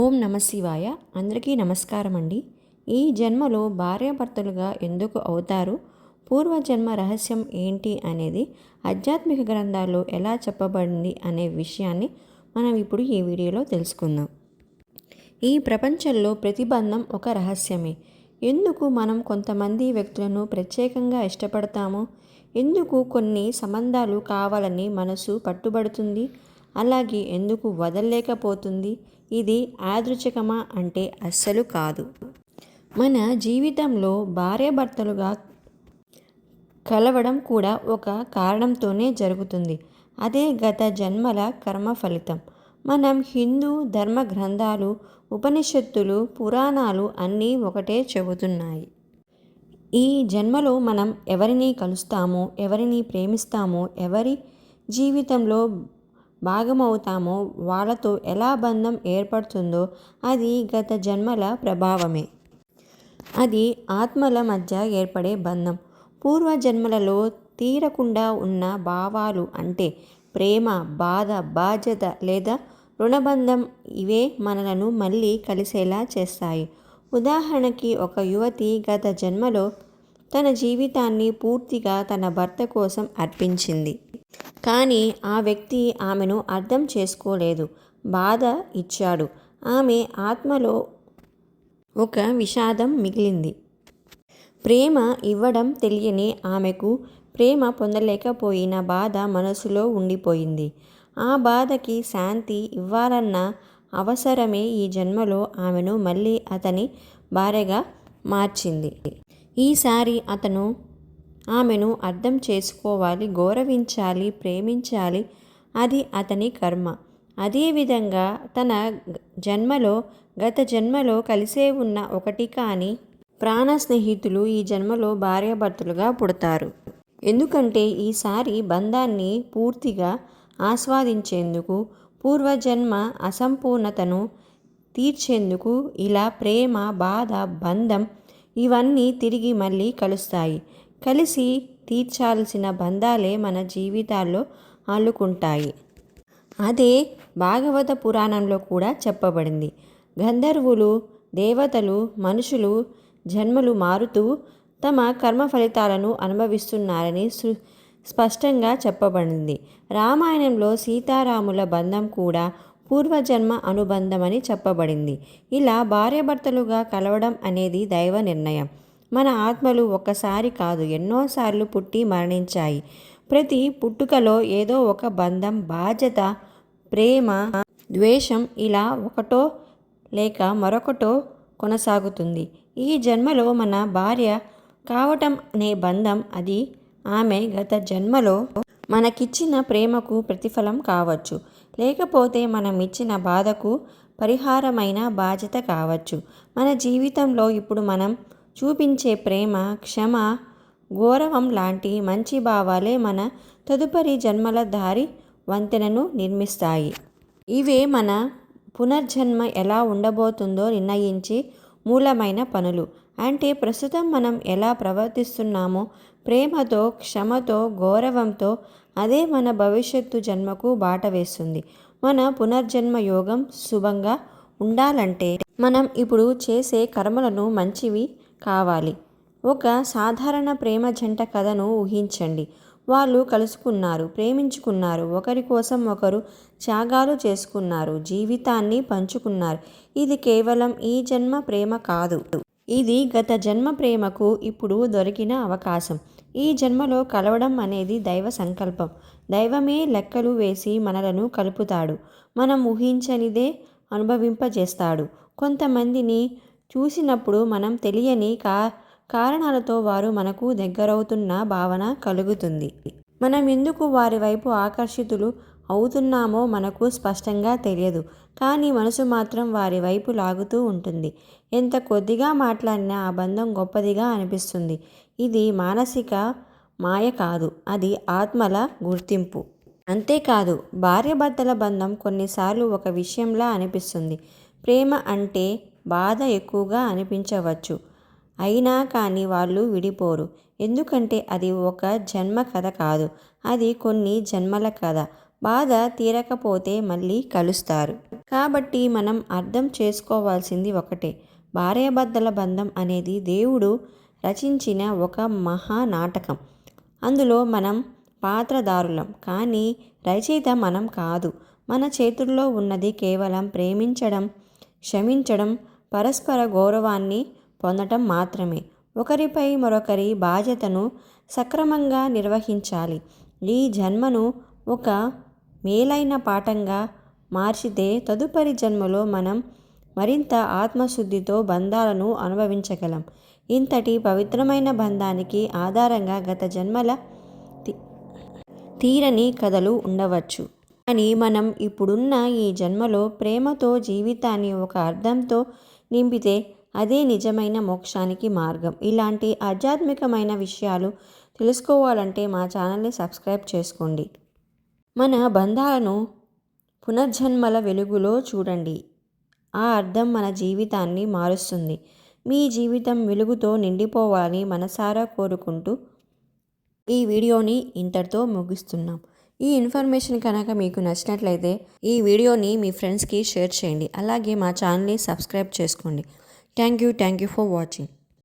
ఓం నమశివాయ అందరికీ నమస్కారం అండి ఈ జన్మలో భార్యాభర్తలుగా ఎందుకు అవుతారు? పూర్వజన్మ రహస్యం ఏంటి అనేది ఆధ్యాత్మిక గ్రంథాల్లో ఎలా చెప్పబడింది అనే విషయాన్ని మనం ఇప్పుడు ఈ వీడియోలో తెలుసుకుందాం. ఈ ప్రపంచంలో ప్రతిబంధం ఒక రహస్యమే. ఎందుకు మనం కొంతమంది వ్యక్తులను ప్రత్యేకంగా ఇష్టపడతాము? ఎందుకు కొన్ని సంబంధాలు కావాలని మనసు పట్టుబడుతుంది? అలాగే ఎందుకు వదలలేకపోతుంది? ఇది యాదృచ్ఛికమా అంటే అస్సలు కాదు. మన జీవితంలో భార్యాభర్తలుగా కలవడం కూడా ఒక కారణంతోనే జరుగుతుంది. అదే గత జన్మల కర్మ ఫలితం. మనం హిందూ ధర్మ గ్రంథాలు ఉపనిషత్తులు పురాణాలు అన్నీ ఒకటే చెబుతున్నాయి. ఈ జన్మలో మనం ఎవరిని కలుస్తామో ఎవరిని ప్రేమిస్తామో ఎవరి జీవితంలో భాగమవుతామో వాళ్ళతో ఎలా బంధం ఏర్పడుతుందో అది గత జన్మల ప్రభావమే. అది ఆత్మల మధ్య ఏర్పడే బంధం. పూర్వజన్మలలో తీరకుండా ఉన్న భావాలు అంటే ప్రేమ బాధ బాధ్యత లేదా రుణబంధం ఇవే మనలను మళ్ళీ కలిసేలా చేస్తాయి. ఉదాహరణకి ఒక యువతి గత జన్మలో తన జీవితాన్ని పూర్తిగా తన భర్త కోసం అర్పించింది. కానీ ఆ వ్యక్తి ఆమెను అర్థం చేసుకోలేదు. బాధ ఇచ్చాడు. ఆమె ఆత్మలో ఒక విషాదం మిగిలింది. ప్రేమ ఇవ్వడం తెలియని ఆమెకు ప్రేమ పొందలేకపోయిన బాధ మనసులో ఉండిపోయింది. ఆ బాధకి శాంతి ఇవ్వాలన్న అవసరమే ఈ జన్మలో ఆమెను మళ్ళీ అతని భార్యగా మార్చింది. ఈసారి అతను ఆమెను అర్థం చేసుకోవాలి గౌరవించాలి ప్రేమించాలి. అది అతని కర్మ. అదేవిధంగా తన జన్మలో గత జన్మలో కలిసే ఉన్న ఒకటి కానీ ప్రాణ స్నేహితులు ఈ జన్మలో భార్యాభర్తలుగా పుడతారు. ఎందుకంటే ఈసారి బంధాన్ని పూర్తిగా ఆస్వాదించేందుకు పూర్వజన్మ అసంపూర్ణతను తీర్చేందుకు ఇలా ప్రేమ బాధ బంధం ఇవన్నీ తిరిగి మళ్ళీ కలుస్తాయి. కలిసి తీర్చాల్సిన బంధాలే మన జీవితాల్లో అల్లుకుంటాయి అదే భాగవత పురాణంలో కూడా చెప్పబడింది. గంధర్వులు దేవతలు మనుషులు జన్మలు మారుతూ తమ కర్మ ఫలితాలను అనుభవిస్తున్నారని స్పష్టంగా చెప్పబడింది. రామాయణంలో సీతారాముల బంధం కూడా పూర్వజన్మ అనుబంధమని చెప్పబడింది. ఇలా భార్యాభర్తలుగా కలవడం అనేది దైవ నిర్ణయం. మన ఆత్మలు ఒక్కసారి కాదు ఎన్నోసార్లు పుట్టి మరణించాయి. ప్రతి పుట్టుకలో ఏదో ఒక బంధం బాధ్యత ప్రేమ ద్వేషం ఇలా ఒకటో లేక మరొకటో కొనసాగుతుంది. ఈ జన్మలో మన భార్య కావటం అనే బంధం అది ఆమె గత జన్మలో మనకిచ్చిన ప్రేమకు ప్రతిఫలం కావచ్చు. లేకపోతే మనం ఇచ్చిన బాధకు పరిహారమైన బాధ్యత కావచ్చు. మన జీవితంలో ఇప్పుడు మనం చూపించే ప్రేమ క్షమ గౌరవం లాంటి మంచి భావాలే మన తదుపరి జన్మల దారి వంతెనను నిర్మిస్తాయి. ఇవే మన పునర్జన్మ ఎలా ఉండబోతుందో నిర్ణయించి మూలమైన పనులు. అంటే ప్రస్తుతం మనం ఎలా ప్రవర్తిస్తున్నామో ప్రేమతో క్షమతో గౌరవంతో అదే మన భవిష్యత్తు జన్మకు బాట వేస్తుంది. మన పునర్జన్మ యోగం శుభంగా ఉండాలంటే మనం ఇప్పుడు చేసే కర్మలను మంచివి కావాలి. ఒక సాధారణ ప్రేమ జంట కథను ఊహించండి. వాళ్ళు కలుసుకున్నారు ప్రేమించుకున్నారు ఒకరి కోసం ఒకరు త్యాగాలు చేసుకున్నారు జీవితాన్ని పంచుకున్నారు. ఇది కేవలం ఈ జన్మ ప్రేమ కాదు. ఇది గత జన్మ ప్రేమకు ఇప్పుడు దొరికిన అవకాశం. ఈ జన్మలో కలవడం అనేది దైవ సంకల్పం. దైవమే లెక్కలు వేసి మనలను కలుపుతాడు. మనం ఊహించనిదే అనుభవింపజేస్తాడు. కొంతమందిని చూసినప్పుడు మనం తెలియని కా కారణాలతో వారు మనకు దగ్గరవుతున్న భావన కలుగుతుంది. మనం ఎందుకు వారి వైపు ఆకర్షితులు అవుతున్నామో మనకు స్పష్టంగా తెలియదు. కానీ మనసు మాత్రం వారి వైపు లాగుతూ ఉంటుంది. ఎంత కొద్దిగా మాట్లాడినా ఆ బంధం గొప్పదిగా అనిపిస్తుంది. ఇది మానసిక మాయ కాదు. అది ఆత్మల గుర్తింపు. అంతేకాదు భార్యాభర్తల బంధం కొన్నిసార్లు ఒక విషయంలా అనిపిస్తుంది. ప్రేమ అంటే బాధ ఎక్కువగా అనిపించవచ్చు. అయినా కానీ వాళ్ళు విడిపోరు. ఎందుకంటే అది ఒక జన్మ కథ కాదు. అది కొన్ని జన్మల కథ. బాధ తీరకపోతే మళ్ళీ కలుస్తారు. కాబట్టి మనం అర్థం చేసుకోవాల్సింది ఒకటే. భార్యాభర్తల బంధం అనేది దేవుడు రచించిన ఒక మహానాటకం అందులో మనం పాత్రదారులం. కానీ రచయిత మనం కాదు. మన చేతుల్లో ఉన్నది కేవలం ప్రేమించడం క్షమించడం పరస్పర గౌరవాన్ని పొందటం మాత్రమే. ఒకరిపై మరొకరి బాధ్యతను సక్రమంగా నిర్వహించాలి. ఈ జన్మను ఒక మేలైన పాఠంగా మార్చితే తదుపరి జన్మలో మనం మరింత ఆత్మశుద్ధితో బంధాలను అనుభవించగలం. ఇంతటి పవిత్రమైన బంధానికి ఆధారంగా గత జన్మల తీరని కథలు ఉండవచ్చు. కానీ మనం ఇప్పుడున్న ఈ జన్మలో ప్రేమతో జీవితాన్ని ఒక అర్థంతో నింపితే అదే నిజమైన మోక్షానికి మార్గం. ఇలాంటి ఆధ్యాత్మికమైన విషయాలు తెలుసుకోవాలంటే మా ఛానల్ని సబ్స్క్రైబ్ చేసుకోండి. మన బంధాలను పునర్జన్మల వెలుగులో చూడండి. ఆ అర్థం మన జీవితాన్ని మారుస్తుంది. మీ జీవితం వెలుగుతో నిండిపోవాలని మనసారా కోరుకుంటూ ఈ వీడియోని ఇంతటితో ముగిస్తున్నాం. ఈ ఇన్ఫర్మేషన్ కనుక మీకు నచ్చినట్లయితే ఈ వీడియోని మీ ఫ్రెండ్స్కి షేర్ చేయండి. అలాగే మా ఛానల్ని సబ్స్క్రైబ్ చేసుకోండి. Thank you thank you for watching.